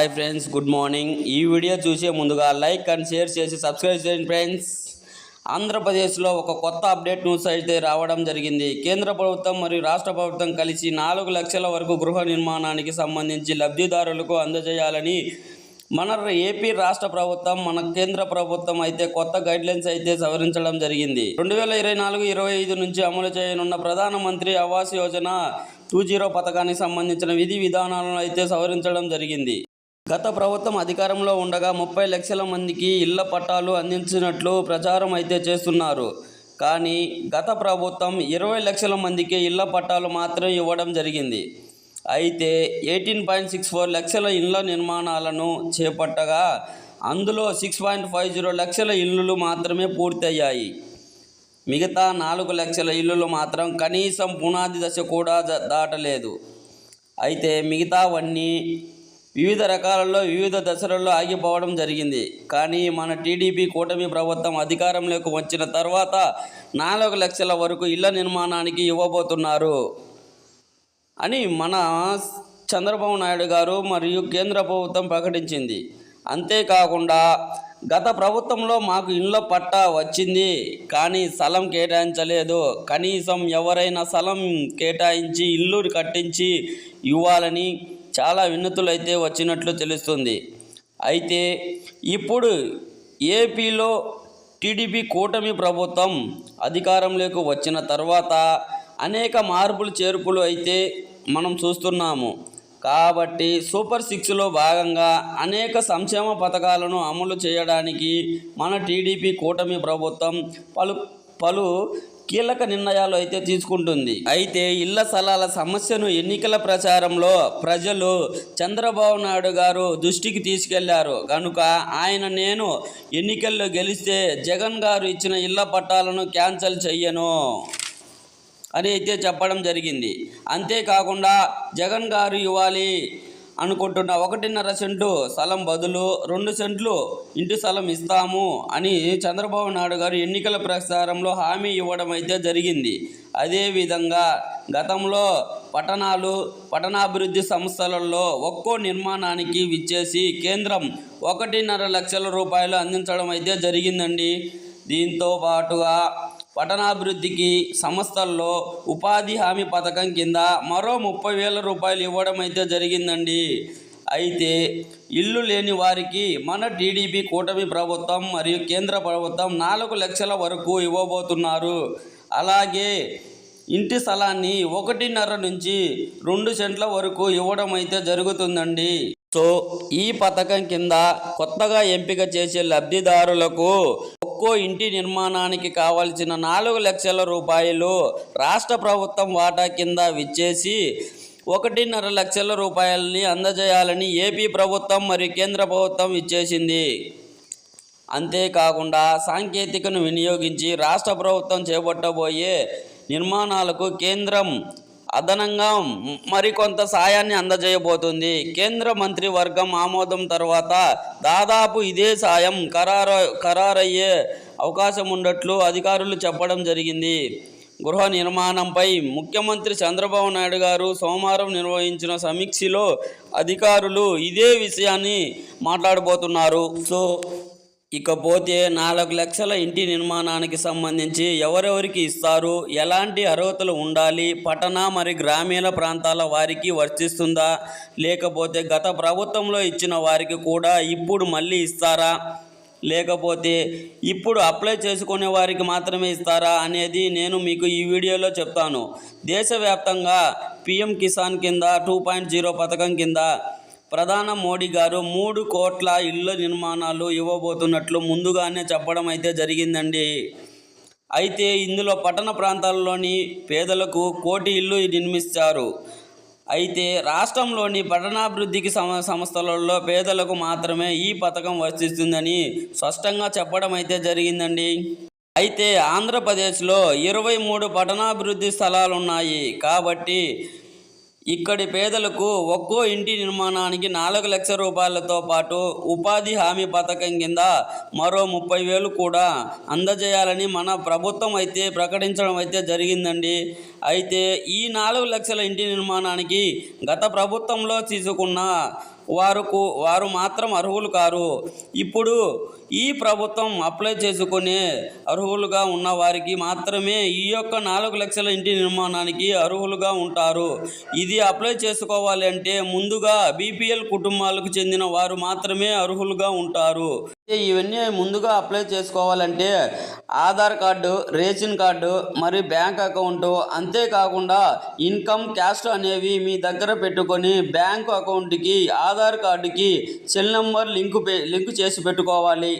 Hi friends good morning ఈ video చూసే ముందుగా లైక్ అండ్ షేర్ చేసి సబ్స్క్రైబ్ చేయండి ఫ్రెండ్స్ ఆంధ్రప్రదేశ్లో ఒక కొత్త అప్డేట్ న్యూస్ అయితే రావడం జరిగింది. కేంద్ర ప్రభుత్వం మరియు రాష్ట్ర ప్రభుత్వం కలిసి నాలుగు లక్షల వరకు గృహ నిర్మాణానికి సంబంధించి లబ్ధిదారులకు అందజేయాలని మన ఏపీ రాష్ట్ర ప్రభుత్వం మన కేంద్ర ప్రభుత్వం అయితే కొత్త గైడ్లైన్స్ అయితే సవరించడం జరిగింది. రెండు వేల ఇరవై నాలుగు ఇరవై ఐదు నుంచి అమలు చేయనున్న ప్రధానమంత్రి ఆవాస్ యోజన టూ జీరో పథకానికి సంబంధించిన విధి విధానాలను అయితే సవరించడం జరిగింది. గత ప్రభుత్వం అధికారంలో ఉండగా ముప్పై లక్షల మందికి ఇళ్ళ పట్టాలు అందించినట్లు ప్రచారం అయితే చేస్తున్నారు. కానీ గత ప్రభుత్వం ఇరవై లక్షల మందికి ఇళ్ళ పట్టాలు మాత్రం ఇవ్వడం జరిగింది. అయితే ఎయిటీన్ పాయింట్ సిక్స్ ఫోర్ లక్షల ఇళ్ళ నిర్మాణాలను చేపట్టగా అందులో సిక్స్ పాయింట్ ఫైవ్ జీరో లక్షల ఇల్లులు మాత్రమే పూర్తయ్యాయి. మిగతా నాలుగు లక్షల ఇల్లులు మాత్రం కనీసం పునాది దశ కూడా దాటలేదు. అయితే మిగతావన్నీ వివిధ రకాలలో వివిధ దశలలో ఆగిపోవడం జరిగింది. కానీ మన టీడీపీ కూటమి ప్రభుత్వం అధికారంలోకి వచ్చిన తర్వాత నాలుగు లక్షల వరకు ఇళ్ళ నిర్మాణానికి ఇవ్వబోతున్నారు. అని మన చంద్రబాబు నాయుడు గారు మరియు కేంద్ర ప్రభుత్వం ప్రకటించింది. అంతేకాకుండా గత ప్రభుత్వంలో మాకు ఇండ్ల పట్టా వచ్చింది. కానీ స్థలం కేటాయించలేదు. కనీసం ఎవరైనా స్థలం కేటాయించి ఇల్లు కట్టించి ఇవ్వాలని చాలా వినతులైతే వచ్చినట్లు తెలుస్తుంది. అయితే ఇప్పుడు ఏపీలో టీడీపీ కూటమి ప్రభుత్వం అధికారంలోకి వచ్చిన తర్వాత అనేక మార్పులు చేర్పులు అయితే మనం చూస్తున్నాము. కాబట్టి సూపర్ సిక్స్లో భాగంగా అనేక సంక్షేమ పథకాలను అమలు చేయడానికి మన టీడీపీ కూటమి ప్రభుత్వం పలు పలు కీలక నిర్ణయాలు అయితే తీసుకుంటుంది. అయితే ఇళ్ళ స్థలాల సమస్యను ఎన్నికల ప్రచారంలో ప్రజలు చంద్రబాబు నాయుడు గారు దృష్టికి తీసుకెళ్ళారు. కనుక ఆయన నేను ఎన్నికల్లో గెలిస్తే జగన్ గారు ఇచ్చిన ఇళ్ళ పట్టాలను క్యాన్సిల్ చెయ్యను అని అయితే చెప్పడం జరిగింది. అంతేకాకుండా జగన్ గారు ఇవ్వాలి అనుకుంటున్న. ఒకటిన్నర సెంటు స్థలం బదులు రెండు సెంట్లు ఇంటి స్థలం ఇస్తాము అని చంద్రబాబు నాయుడు గారు ఎన్నికల ప్రచారంలో హామీ ఇవ్వడం అయితే జరిగింది. అదేవిధంగా గతంలో పట్టణాలు పట్టణాభివృద్ధి సంస్థలలో ఒక్కో నిర్మాణానికి విచ్చేసి కేంద్రం ఒకటిన్నర లక్షల రూపాయలు అందించడం అయితే జరిగిందండి. దీంతో పాటుగా పట్టణాభివృద్ధికి సంస్థల్లో ఉపాధి హామీ పథకం కింద మరో ముప్పై వేల రూపాయలు ఇవ్వడం అయితే జరిగిందండి. అయితే ఇల్లు లేని వారికి మన టీడీపీ కూటమి ప్రభుత్వం మరియు కేంద్ర ప్రభుత్వం నాలుగు లక్షల వరకు ఇవ్వబోతున్నారు. అలాగే ఇంటి స్థలాన్ని ఒకటిన్నర నుంచి రెండు సెంట్ల వరకు ఇవ్వడం అయితే జరుగుతుందండి. సో ఈ పథకం కింద కొత్తగా ఎంపిక చేసే లబ్ధిదారులకు ఒక్కో ఇంటి నిర్మాణానికి కావలసిన నాలుగు లక్షల రూపాయలు రాష్ట్ర ప్రభుత్వం వాటా కింద విచ్చేసి ఒకటిన్నర లక్షల రూపాయలని అందజేయాలని ఏపీ ప్రభుత్వం మరియు కేంద్ర ప్రభుత్వం ఇచ్చేసింది అంతేకాకుండా సాంకేతికను వినియోగించి రాష్ట్ర ప్రభుత్వం చేపట్టబోయే నిర్మాణాలకు కేంద్రం అదనంగా మరికొంత సాయాన్ని అందజేయబోతుంది. కేంద్ర మంత్రివర్గం ఆమోదం తర్వాత దాదాపు ఇదే సాయం ఖరారు ఖరారయ్యే అవకాశం ఉన్నట్లు అధికారులు చెప్పడం జరిగింది. గృహ నిర్మాణంపై ముఖ్యమంత్రి చంద్రబాబు నాయుడు గారు సోమవారం నిర్వహించిన సమీక్షలో అధికారులు ఇదే విషయాన్ని మాట్లాడబోతున్నారు. సో ఇకపోతే నాలుగు లక్షల ఇంటి నిర్మాణానికి సంబంధించి ఎవరెవరికి ఇస్తారు? ఎలాంటి అర్హతలు ఉండాలి? పట్టణ మరి గ్రామీణ ప్రాంతాల వారికి వర్తిస్తుందా? లేకపోతే గత ప్రభుత్వంలో ఇచ్చిన వారికి కూడా ఇప్పుడు మళ్ళీ ఇస్తారా? లేకపోతే ఇప్పుడు అప్లై చేసుకునే వారికి మాత్రమే ఇస్తారా అనేది నేను మీకు ఈ వీడియోలో చెప్తాను. దేశవ్యాప్తంగా పిఎం కిసాన్ కింద టూ పాయింట్ జీరో పథకం కింద ప్రధాన మోడీ గారు మూడు కోట్ల ఇళ్ళ నిర్మాణాలు ఇవ్వబోతున్నట్లు ముందుగానే చెప్పడం అయితే జరిగిందండి. అయితే ఇందులో పట్టణ ప్రాంతాల్లోని పేదలకు కోటి ఇల్లు నిర్మిస్తారు. అయితే రాష్ట్రంలోని పట్టణాభివృద్ధికి సమ సంస్థలలో పేదలకు మాత్రమే ఈ పథకం వర్తిస్తుందని స్పష్టంగా చెప్పడం అయితే జరిగిందండి. అయితే ఆంధ్రప్రదేశ్లో ఇరవై మూడు పట్టణాభివృద్ధి స్థలాలు ఉన్నాయి కాబట్టి ఇక్కడి పేదలకు ఒక్కో ఇంటి నిర్మాణానికి నాలుగు లక్షల రూపాయలతో పాటు ఉపాధి హామీ పథకం కింద మరో ముప్పై వేలు కూడా అందజేయాలని మన ప్రభుత్వం అయితే ప్రకటించడం అయితే జరిగిందండి. అయితే ఈ నాలుగు లక్షల ఇంటి నిర్మాణానికి గత ప్రభుత్వంలో తీసుకున్న వారుకు వారు మాత్రం అర్హులు కారు. ఇప్పుడు ఈ ప్రభుత్వం అప్లై చేసుకునే అర్హులుగా ఉన్న వారికి మాత్రమే ఈ యొక్క నాలుగు లక్షల ఇంటి నిర్మాణానికి అర్హులుగా ఉంటారు. ఇది అప్లై చేసుకోవాలి అంటే ముందుగా బీపీఎల్ కుటుంబాలకు చెందిన వారు మాత్రమే అర్హులుగా ఉంటారు. ఇవన్నీ ముందుగా అప్లై చేసుకోవాలంటే ఆధార్ కార్డు రేషన్ కార్డు మరియు బ్యాంక్ అకౌంటు అంతేకాకుండా ఇన్కమ్ క్యాస్ట్ అనేవి మీ దగ్గర పెట్టుకొని బ్యాంకు అకౌంట్కి ఆధార్ కార్డుకి సెల్ నంబర్ లింకు లింకు చేసి పెట్టుకోవాలి.